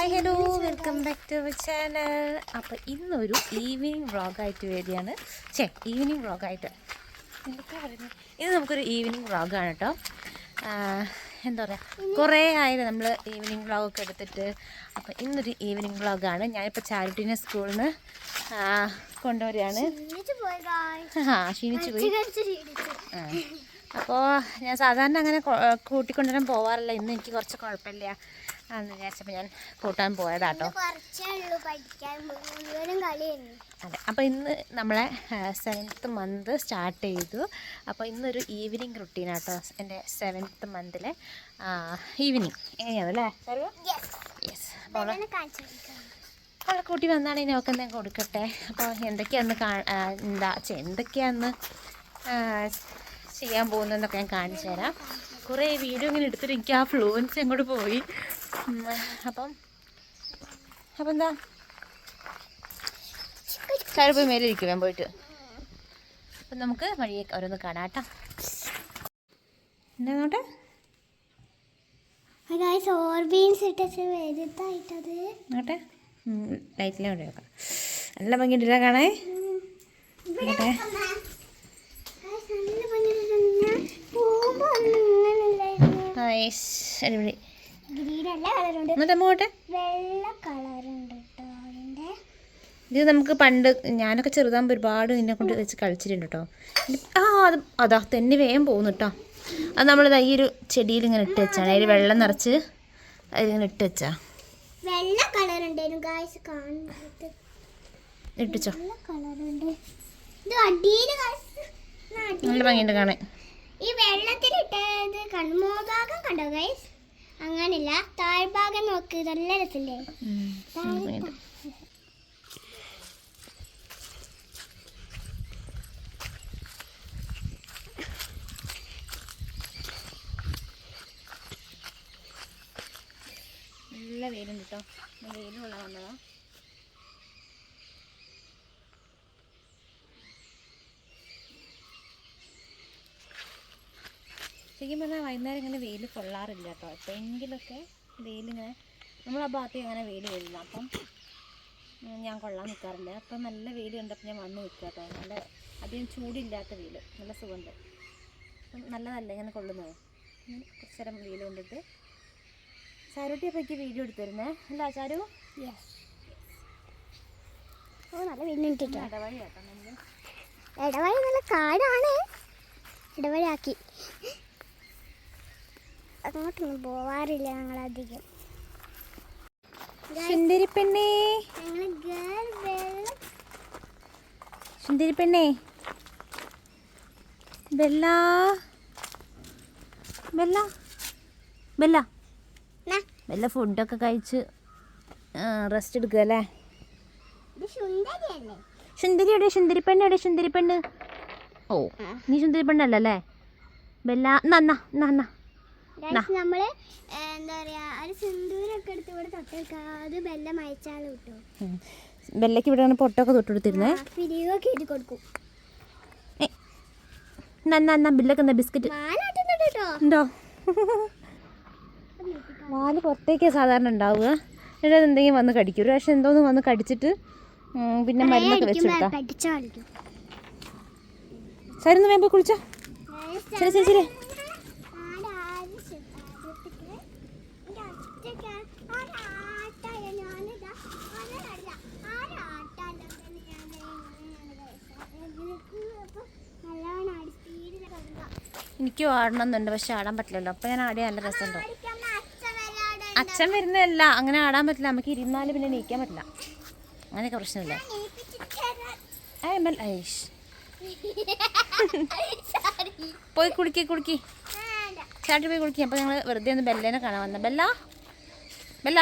Hello welcome back to our channel അപ്പോൾ ഇന്നൊരു evening വ്ളോഗായിട്ട് വരികയാണ്. ചേ ഈവനിങ് വ്ളോഗായിട്ട് ഇന്ന് നമുക്കൊരു ഈവനിങ് വ്ളോഗാണ് കേട്ടോ എന്താ പറയുക കുറേ ആയത് നമ്മൾ ഈവനിങ് വ്ളോഗൊക്കെ എടുത്തിട്ട്. അപ്പോൾ ഇന്നൊരു ഈവനിങ് വ്ളോഗാണ് ഞാനിപ്പോൾ ചാരിറ്റീനെ സ്കൂളിൽ നിന്ന് കൊണ്ടുവരികയാണ്. ആ ക്ഷീണിച്ചു പോയി. ക്ഷീണിച്ച്. അപ്പോൾ ഞാൻ സാധാരണ അങ്ങനെ കൂട്ടിക്കൊണ്ടുവരാൻ പോവാറില്ല. ഇന്ന് എനിക്ക് കുറച്ച് കുഴപ്പമില്ല. വിചാരിച്ചപ്പോൾ ഞാൻ കൂട്ടാൻ പോയതാട്ടോ. അതെ അപ്പോൾ ഇന്ന് നമ്മളെ സെവൻത്ത് മന്ത് സ്റ്റാർട്ട് ചെയ്തു. അപ്പോൾ ഇന്നൊരു ഈവനിങ് റുട്ടീനാട്ടോ എന്റെ സെവൻത്ത് മന്തിലെ ഈവനിങ് എങ്ങനെയാണല്ലേ യെസ് അപ്പോൾ അവളെ കൂട്ടി വന്നാണ് ഇനി അവൾക്ക് എന്തെങ്കിലും കൊടുക്കട്ടെ. അപ്പോൾ എന്തൊക്കെയാന്ന് കാ എന്താ എന്തൊക്കെയാന്ന് ചെയ്യാൻ പോകുന്നതെന്നൊക്കെ ഞാൻ കാണിച്ചു തരാം. കുറേ വീഡിയോ ഇങ്ങനെ എടുത്തിട്ട് എനിക്ക് ആ ഫ്ലുവൻസ് അങ്ങോട്ട് പോയി. അപ്പം? അപ്പം എന്താ? പോയി മേലെ ഇരിക്കും പോയിട്ട്. അപ്പം നമുക്ക് വഴിയെ ഓരോന്ന് കാണാട്ടോ എന്താ നോട്ടെ വലുതായിട്ടത് നോട്ടെ ലൈറ്റിലെ വെക്കാം. നല്ല ഭംഗി കാണേ നോട്ടെ അടിപൊളി. ഗ്രീൻ അല്ല കളറുണ്ട്. എന്നിട്ട് അങ്ങോട്ടെ. വെള്ള കളറുണ്ട് കേട്ടോ അതിന്റെ ഇത് നമുക്ക് പണ്ട് ഞാനൊക്കെ ചെറുതാകുമ്പോൾ ഒരുപാട് ഇതിനെ കൊണ്ട് വെച്ച് കളിച്ചിട്ടുണ്ട് കേട്ടോ ആ അത് അതാ തന്നെ വേഗം പോകുന്നു കേട്ടോ അത് നമ്മളിത് ഈ ഒരു ചെടിയിൽ ഇങ്ങനെ ഇട്ട് വെച്ചാണ്. അതിൽ വെള്ളം നിറച്ച് അതിലിങ്ങനെ ഇട്ട് വെച്ചാ. വെള്ള ഗായ്സ് കാണുന്നത് ഇട്ടിച്ചോ? നല്ല ഭംഗിയുണ്ട് കാണാൻ. ഈ വെള്ളത്തിൽ ഇട്ടത് കൺമോഭാഗം കണ്ടോ ഗൈസ് അങ്ങനില്ല. താഴ്ഭാഗം നോക്ക് നല്ല രസല്ലേ? നല്ല വെയിലുണ്ട് കേട്ടോ വെയിലുള്ള വന്നതാ ശരിക്കും പറഞ്ഞാൽ വൈകുന്നേരം ഇങ്ങനെ വെയിൽ കൊള്ളാറില്ല കേട്ടോ എപ്പോഴെങ്കിലൊക്കെ വെയിലിങ്ങനെ നമ്മളാ ഭാഗത്ത് അങ്ങനെ വെയിൽ വരില്ല അപ്പം ഞാൻ കൊള്ളാൻ നിൽക്കാറില്ല അപ്പം നല്ല വെയിൽ കണ്ടപ്പോൾ ഞാൻ വന്ന് നിൽക്കുക കേട്ടോ നല്ല അധികം ചൂടില്ലാത്ത വെയിൽ നല്ല സുഖമുണ്ട് അപ്പം നല്ലതല്ല ഇങ്ങനെ കൊള്ളുന്നത് കുറച്ച് നേരം വെയിൽ കൊണ്ടിട്ട്. അപ്പം പറ്റി വീഡിയോ എടുത്തിരുന്നേ അല്ല ചാരു? ഓ നല്ല വെല്ലുണ്ട് ഇടവഴി കേട്ടോ നമ്മൾ ഇടവഴി നല്ല കാടാണ്. ഇടവഴിയാക്കി അങ്ങോട്ടൊന്നും പോവാറില്ല ഞങ്ങൾ അധികം സുന്ദരി പെണ്ണേ സുന്ദരി പെണ്ണേ ബെല്ല ബെല്ല ബെല്ല ബെല്ല ഫുഡൊക്കെ കഴിച്ച് റെസ്റ്റ് എടുക്കുക അല്ലേ? സുന്ദരി എവിടെ സുന്ദരി പെണ്ണ് എവിടെ സുന്ദരി പെണ്ണ് ഓ നീ സുന്ദരി പെണ്ണല്ലേ ബെല്ല നന്നാ നന്നാ Guys, നമ്മൾ എന്താ പറയാ ഒരു സിന്ദൂരൊക്കെ എടുത്ത് ഇവിടെ തൊട്ടേക്കാം അത് ബെല്ലം അയച്ചാൽ കിട്ടും ബെല്ലയ്ക്ക് ഇവിടെയാണ് പൊട്ടൊക്കെ തൊട്ടെടുത്തിരുന്നേ പിരിവൊക്കെ എഴുതി കൊടുക്കും. നന്ന എന്നാ ബില്ലൊക്കെ എന്താ ബിസ്ക്കറ്റ്. ഉണ്ടോ? വാൽ പുറത്തേക്കാണ് സാധാരണ ഉണ്ടാവുക. അത് എന്തെങ്കിലും വന്ന് കടിക്കും. ഒരു പക്ഷെ എന്തോന്ന് വന്ന് കടിച്ചിട്ട് പിന്നെ മരുന്നൊക്കെ വെച്ചെടുക്കാം ഒന്ന് വേമ്പോ കുളിച്ചോ. ശരി ശരി ശരി. എനിക്കും ആടണം എന്നുണ്ട് പക്ഷെ ആടാൻ പറ്റില്ലല്ലോ. അപ്പം ഞാൻ ആടിയ നല്ല രസമുണ്ടോ. അച്ഛൻ വരുന്നതല്ല അങ്ങനെ ആടാൻ പറ്റില്ല. നമുക്ക് ഇരുന്നാലും പിന്നെ നീക്കാൻ പറ്റില്ല. അങ്ങനെയൊക്കെ പ്രശ്നമില്ല? ഐഷ്. പോയി കുളിക്കി കുളിക്കി. ചാട്ടി പോയി കുളിക്കി. അപ്പോൾ ഞങ്ങൾ വെറുതെ ഒന്ന് ബെല്ലേനെ കാണാൻ വന്ന ബെല്ല? ബെല്ല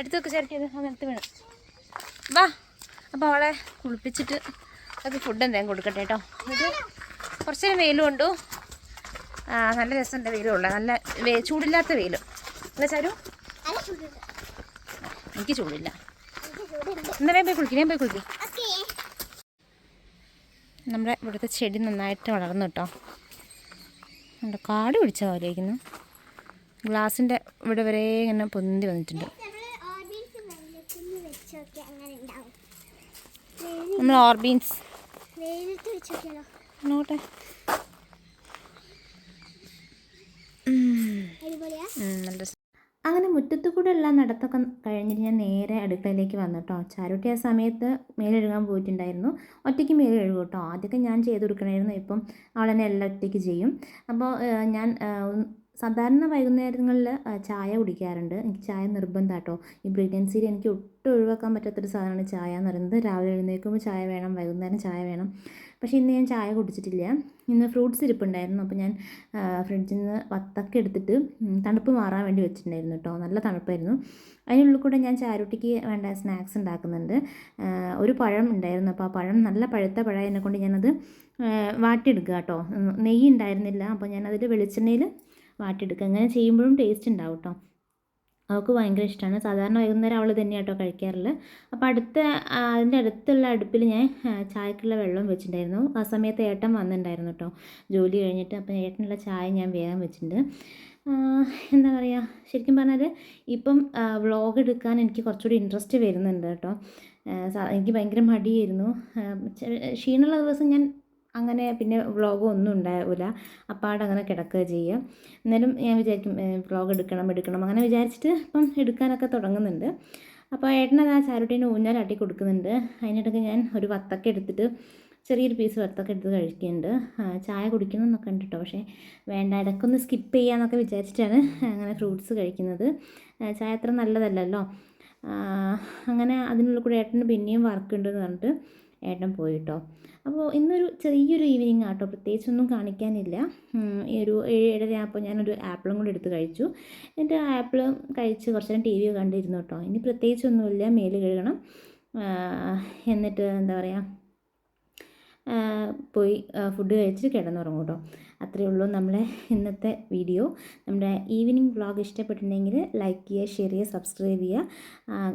എടുത്തു വെക്ക് ചേർക്കിയത് അങ്ങനത്തെ വീണ്. വാ. അപ്പോൾ അവളെ കുളിപ്പിച്ചിട്ട് അതൊക്കെ ഫുഡ് എന്തെങ്കിലും കൊടുക്കട്ടെ കേട്ടോ ഇത് കുറച്ച് നേരം വെയിൽ കൊണ്ടു. ആ നല്ല രസമുണ്ട് വെയിലും ഉള്ള നല്ല ചൂടില്ലാത്ത വെയിൽ അല്ലേ ചാരു? എനിക്ക് ചൂടില്ല. എന്നാലും പോയി കുളിക്കും ഞാൻ പോയി കുളിക്കും. നമ്മുടെ ഇവിടുത്തെ ചെടി നന്നായിട്ട് വളർന്നു കേട്ടോ നമ്മുടെ കാട് പിടിച്ച പോലെ ഗ്ലാസിന്റെ ഇവിടെ വരെ ഇങ്ങനെ പൊന്തി വന്നിട്ടുണ്ട്. നമ്മൾ ഓർബീൻസ്. വെയിലത്തൊന്ന് വെച്ച് നോക്കി അങ്ങനെ ഉണ്ടാവും നമ്മൾ ഓർബീൻസ് വെയിലത്ത് വെച്ച് നോക്കിയാലോ നോട്ടെ അടിപൊളിയാ നല്ല അങ്ങനെ മുറ്റത്ത് കൂടെ എല്ലാം നടത്തൊക്കെ കഴിഞ്ഞിട്ട് ഞാൻ നേരെ അടുക്കളയിലേക്ക് വന്നു കേട്ടോ. ചാരുട്ടി ആ സമയത്ത് മേലെഴുകാൻ പോയിട്ടുണ്ടായിരുന്നു. ഒറ്റയ്ക്ക് മേലെഴുകും കേട്ടോ. ആദ്യമൊക്കെ ഞാൻ ചെയ്ത് കൊടുക്കണമായിരുന്നു ഇപ്പം അവൾ തന്നെ എല്ലാം ഒറ്റയ്ക്ക് ചെയ്യും. അപ്പോൾ ഞാൻ സാധാരണ വൈകുന്നേരങ്ങളിൽ ചായ കുടിക്കാറുണ്ട്. എനിക്ക് ചായ നിർബന്ധം കേട്ടോ ഈ പ്രഗ്നൻസിയിൽ എനിക്ക് ഒട്ടും ഒഴിവാക്കാൻ പറ്റാത്തൊരു സാധനമാണ് ചായ എന്ന് പറയുന്നത്. രാവിലെ എഴുന്നേൽക്കുമ്പോൾ ചായ വേണം വൈകുന്നേരം ചായ വേണം. പക്ഷേ ഇന്ന് ഞാൻ ചായ കുടിച്ചിട്ടില്ല. ഇന്ന് ഫ്രൂട്ട്സ് ഇരിപ്പുണ്ടായിരുന്നു. അപ്പോൾ ഞാൻ ഫ്രിഡ്ജിൽ നിന്ന് വത്തക്ക എടുത്തിട്ട് തണുപ്പ് മാറാൻ വേണ്ടി വെച്ചിട്ടുണ്ടായിരുന്നു കേട്ടോ. നല്ല തണുപ്പായിരുന്നു. അതിനുള്ളിൽ കൂടെ ഞാൻ ചാരുട്ടിക്ക് വേണ്ട സ്നാക്സ് ഉണ്ടാക്കുന്നുണ്ട്. ഒരു പഴം ഉണ്ടായിരുന്നു. അപ്പോൾ ആ പഴം നല്ല പഴുത്ത പഴം എന്നെ കൊണ്ട് ഞാനത് വാട്ടിയെടുക്കുക കേട്ടോ. നെയ്യ് ഉണ്ടായിരുന്നില്ല. അപ്പോൾ ഞാനതിൽ വെളിച്ചെണ്ണയിൽ വാട്ടിയെടുക്കുക. അങ്ങനെ ചെയ്യുമ്പോഴും ടേസ്റ്റ് ഉണ്ടാവും കേട്ടോ അവൾക്ക് ഭയങ്കര ഇഷ്ടമാണ് സാധാരണ വൈകുന്നേരം അവൾ തന്നെയാണ് കേട്ടോ കഴിക്കാറുള്ളത് അപ്പോൾ അടുത്ത അതിന്റെ അടുത്തുള്ള അടുപ്പിൽ ഞാൻ ചായക്കുള്ള വെള്ളം വെച്ചിട്ടുണ്ടായിരുന്നു. ആ സമയത്ത് ഏട്ടൻ വന്നിട്ടുണ്ടായിരുന്നു കേട്ടോ ജോലി കഴിഞ്ഞിട്ട് അപ്പം ഏട്ടനുള്ള ചായ ഞാൻ വേഗം വെച്ചിട്ടുണ്ട്. എന്താ പറയുക ശരിക്കും പറഞ്ഞാൽ ഇപ്പം വ്ളോഗ് എടുക്കാൻ എനിക്ക് കുറച്ചുകൂടി ഇൻട്രസ്റ്റ് വരുന്നുണ്ട് കേട്ടോ എനിക്ക് ഭയങ്കര മടിയായിരുന്നു. ക്ഷീണമുള്ള ദിവസം ഞാൻ അങ്ങനെ പിന്നെ വ്ളോഗ് ഒന്നും ഉണ്ടാവില്ല അപ്പാട് അങ്ങനെ കിടക്കുക ചെയ്യുക എന്നാലും ഞാൻ വിചാരിക്കും വ്ളോഗ് എടുക്കണം എടുക്കണം അങ്ങനെ വിചാരിച്ചിട്ട് ഇപ്പം എടുക്കാനൊക്കെ തുടങ്ങുന്നുണ്ട്. അപ്പോൾ ഏട്ടനത് ആ ചാരുട്ടീനെ ഊഞ്ഞാലാട്ടി കൊടുക്കുന്നുണ്ട്. അതിനിടയ്ക്ക് ഞാൻ ഒരു വത്തക്ക എടുത്തിട്ട് ചെറിയൊരു പീസ് വത്തക്ക എടുത്ത് കഴിക്കുന്നുണ്ട്. ചായ കുടിക്കണം എന്നൊക്കെ ഉണ്ട് കേട്ടോ പക്ഷേ വേണ്ട ഇടയ്ക്കൊന്ന് സ്കിപ്പ് ചെയ്യാന്നൊക്കെ വിചാരിച്ചിട്ടാണ് അങ്ങനെ ഫ്രൂട്ട്സ് കഴിക്കുന്നത്. ചായ അത്ര നല്ലതല്ലല്ലോ. അങ്ങനെ അതിനുള്ളിൽ കൂടെ ഏട്ടന് പിന്നെയും വർക്ക് ഉണ്ടെന്ന് പറഞ്ഞിട്ട് ഏട്ടൻ പോയിട്ടോ. അപ്പോൾ ഇന്നൊരു ചെറിയൊരു ഈവനിങ് ആട്ടോ. പ്രത്യേകിച്ചൊന്നും കാണിക്കാനില്ല. ഈ ഒരു ഏഴ് ഏഴര ആപ്പോൾ ഞാനൊരു ആപ്പിളും കൂടി എടുത്ത് കഴിച്ചു. എന്നിട്ട് ആ ആപ്പിൾ കഴിച്ച് കുറച്ച് നേരം ടി വി കണ്ടിരുന്നു കേട്ടോ. ഇനി പ്രത്യേകിച്ചൊന്നുമില്ല. മേൽ കഴുകണം. എന്നിട്ട് എന്താ പറയുക പോയി ഫുഡ് കഴിച്ചിട്ട് കിടന്നുറങ്ങും കേട്ടോ. അത്രയേ ഉള്ളൂ നമ്മളെ ഇന്നത്തെ വീഡിയോ നമ്മുടെ ഈവനിങ് വ്ളോഗ് ഇഷ്ടപ്പെട്ടിട്ടുണ്ടെങ്കിൽ ലൈക്ക് ചെയ്യുക ഷെയർ ചെയ്യുക സബ്സ്ക്രൈബ് ചെയ്യുക.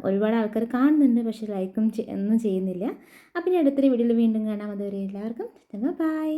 ഒരുപാട് ആൾക്കാർ കാണുന്നുണ്ട് പക്ഷേ ലൈക്കും ഒന്നും ചെയ്യുന്നില്ല. അപ്പം ഇനി അടുത്തൊരു വീഡിയോയിൽ വീണ്ടും കാണാം. അതുവരെ എല്ലാവർക്കും ബൈ